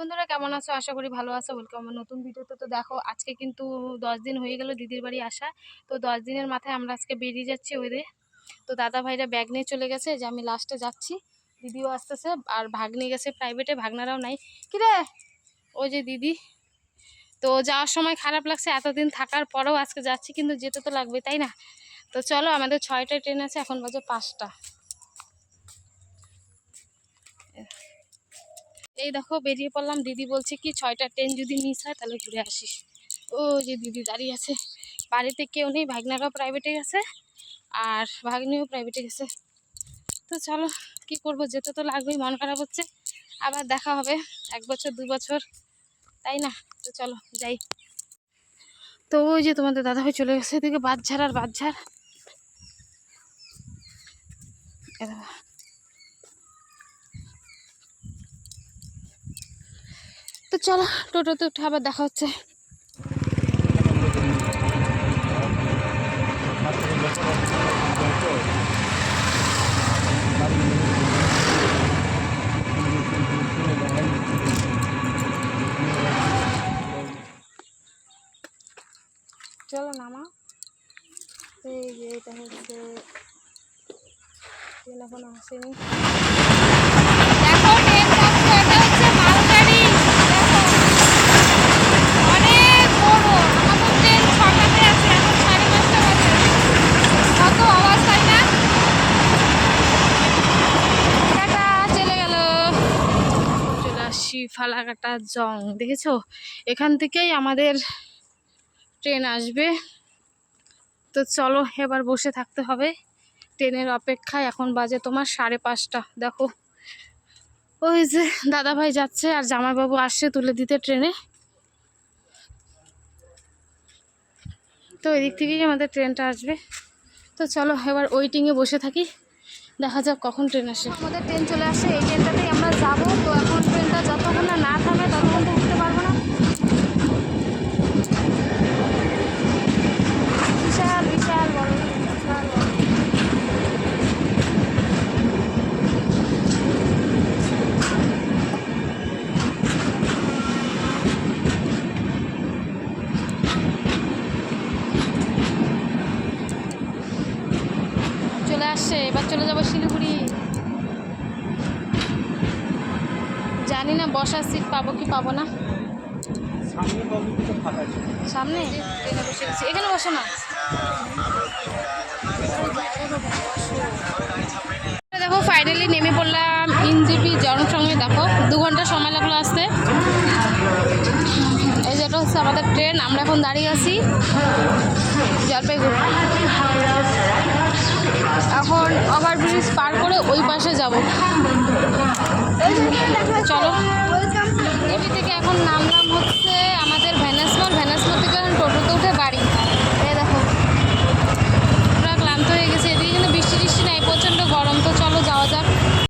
বন্ধুরা কেমন আছো? আশা করি ভালো আছো। ওয়েলকাম আমার নতুন ভিডিওতে তো। দেখো, আজকে কিন্তু দশ দিন হয়ে গেল দিদির বাড়ি আসা। তো দশ দিনের মাথায় আমরা আজকে বেরিয়ে যাচ্ছি ওদের তো দাদা ভাইরা ব্যাগ নিয়ে চলে গেছে, যে আমি লাস্টে যাচ্ছি। দিদিও আসতেছে, আর ভাগ্নি গেছে প্রাইভেটে ভাগনারাও নাই। কিরে ওই যে দিদি। তো যাওয়ার সময় খারাপ লাগছে, এতদিন থাকার পরেও আজকে যাচ্ছি, কিন্তু যেতে তো লাগবে, তাই না? তো চলো, আমাদের ছয়টায় ট্রেন আছে, এখন বাজে পাঁচটা। এই দেখো বেরিয়ে পড়লাম। দিদি বলছে কি, ছয়টা ট্রেন যদি মিস হয় তাহলে ঘুরে আসিস। ও যে দিদি দাঁড়িয়ে আছে। বাড়িতে কেউ নেই, ভাগনারাও প্রাইভেটে গেছে আর ভাগ্নিও প্রাইভেটে গেছে তো চলো, কি করব? যেতে তো লাগবেই, মন খারাপ হচ্ছে। আবার দেখা হবে, এক বছর, দু বছর, তাই না? তো চলো, যাই। তো ওই যে তোমাদের দাদাভাই চলে গেছে, এদিকে বাদ বাচ্চার আর বাদ বাচ্চার এ দেখো। তো চলো, টোটোতে উঠে আবার দেখা হচ্ছে। চলো নামা এই যে, এটা হচ্ছে, এখনও আসেনি দেখো ট্রেন যাচ্ছে এটা হচ্ছে মালগাড়ি দেখো অনেক বড় আমাদের ট্রেন ছটাতে আছে এখন সাড়ে পাঁচটা বাজে কত আওয়াজ তাই না টাটা চলে গেল ফালাকাটা জং, দেখেছ? এখান থেকেই আমাদের ট্রেন আসবে। তো চলো, এবার বসে থাকতে হবে। ট্রেনের অপেক্ষায় এখন বাজে তোমার সাড়ে পাঁচটা, দেখো। ওই যে দাদা ভাই যাচ্ছে আর জামাইবাবু আসছে তুলে দিতে ট্রেনে। তো এদিক থেকেই আমাদের ট্রেনটা আসবে। তো চলো, এবার ওয়েটিংয়ে বসে থাকি। দেখা যাক কখন ট্রেন আসে। আমাদের ট্রেন চলে আসে এই ট্রেনটাতেই আমরা যাব। তো এখন ট্রেনটা যতক্ষণ না না থামে, ততক্ষণ তো উঠতে পারব না। বিশাল বিশাল বড়, বিশাল চলে আসছে, এবার চলে যাব শিলিগুড়ি। জানি না বসার সিট পাবো কি পাবো না? সামনে ট্রেনে বসে গেছি এখানে বসো না। দেখো ফাইনালি নেমে পড়লাম ইনজিপি জনসংঘে দেখো দু ঘণ্টা সময় লাগল আসতে। এই যেটা হচ্ছে আমাদের ট্রেন আমরা এখন দাঁড়িয়ে আছি জলপাইগুড়ি এখন ওভারব্রিজ পার করে ওই পাশে যাব। চলো।